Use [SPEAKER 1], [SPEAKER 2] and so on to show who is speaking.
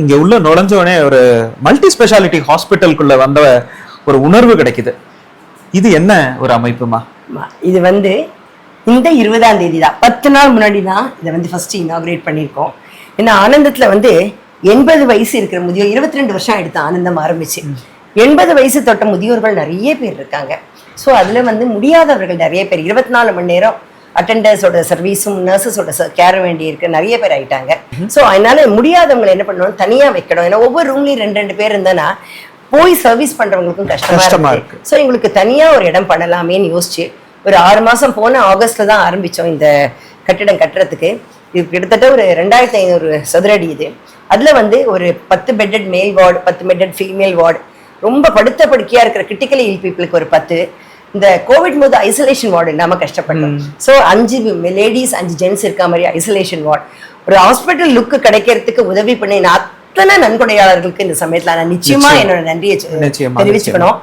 [SPEAKER 1] இங்க உள்ள நுழைஞ்சோடனே ஒரு மல்டி ஸ்பெஷாலிட்டி ஹாஸ்பிட்டலுக்குள்ள வந்த ஒரு உணர்வு கிடைக்குது. இது என்ன ஒரு அமைப்புமா.
[SPEAKER 2] இது வந்து இந்த இருபதாம் தேதி தான் பத்து நாள் முன்னாடி தான் இதை வந்து ஃபர்ஸ்ட் இனாகிரேட் பண்ணியிருக்கோம். ஏன்னா ஆனந்தத்துல வந்து எண்பது வயசு இருக்கிற முதியோர் இருபத்தி ரெண்டு வருஷம் எடுத்து ஆனந்தம் ஆரம்பிச்சு. எண்பது வயசு தொட்ட முதியோர்கள் நிறைய பேர் இருக்காங்க. ஸோ அதுல வந்து முடியாதவர்கள் நிறைய பேர் இருபத்தி நாலு மணி நேரம் அட்டண்டர்ஸோட சர்வீஸும் நர்சஸோட கேர் வேண்டி இருக்கு நிறைய பேர் ஆயிட்டாங்க. ஸோ அதனால முடியாதவங்களை என்ன பண்ணணும்? தனியா வைக்கணும். ஏன்னா ஒவ்வொரு ரூம்லயும் ரெண்டு ரெண்டு பேர் இருந்தனா போய் சர்வீஸ் பண்றவங்களுக்கும்
[SPEAKER 1] கஷ்டமா இருக்கு.
[SPEAKER 2] ஸோ எங்களுக்கு தனியா ஒரு இடம் பண்ணலாமேன்னு யோசிச்சு ஒரு ஆறு மாசம் போன ஆகஸ்ட்ல தான் ஆரம்பிச்சோம் இந்த கட்டிடம் கட்டுறதுக்கு. இது கிட்டத்தட்ட ஒரு ரெண்டாயிரத்தி ஐநூறு சதுரடி இது. அதுல வந்து ஒரு பத்து பெட்டட் மேல் வார்டு பத்து பெட்டட் ஃபீமேல் வார்டு ரொம்ப படுத்த படுக்கையா இருக்கிற கிரிட்டிக்கலி இல் பீப்புளுக்கு ஒரு பத்து. இந்த கோவிட் போது ஐசோலேஷன் வார்டு இல்லாம கஷ்டப்பட்டோம். ஸோ அஞ்சு லேடிஸ் அஞ்சு ஜென்ட்ஸ் இருக்க மாதிரி ஐசோலேஷன் வார்டு ஒரு ஹாஸ்பிட்டல் லுக்கு கிடைக்கிறதுக்கு உதவி பண்ணின அத்தனை நன்கொடையாளர்களுக்கு இந்த சமயத்துல நான் நிச்சயமா. என்னோட நன்றியை தெரிவிச்சுக்கணும்.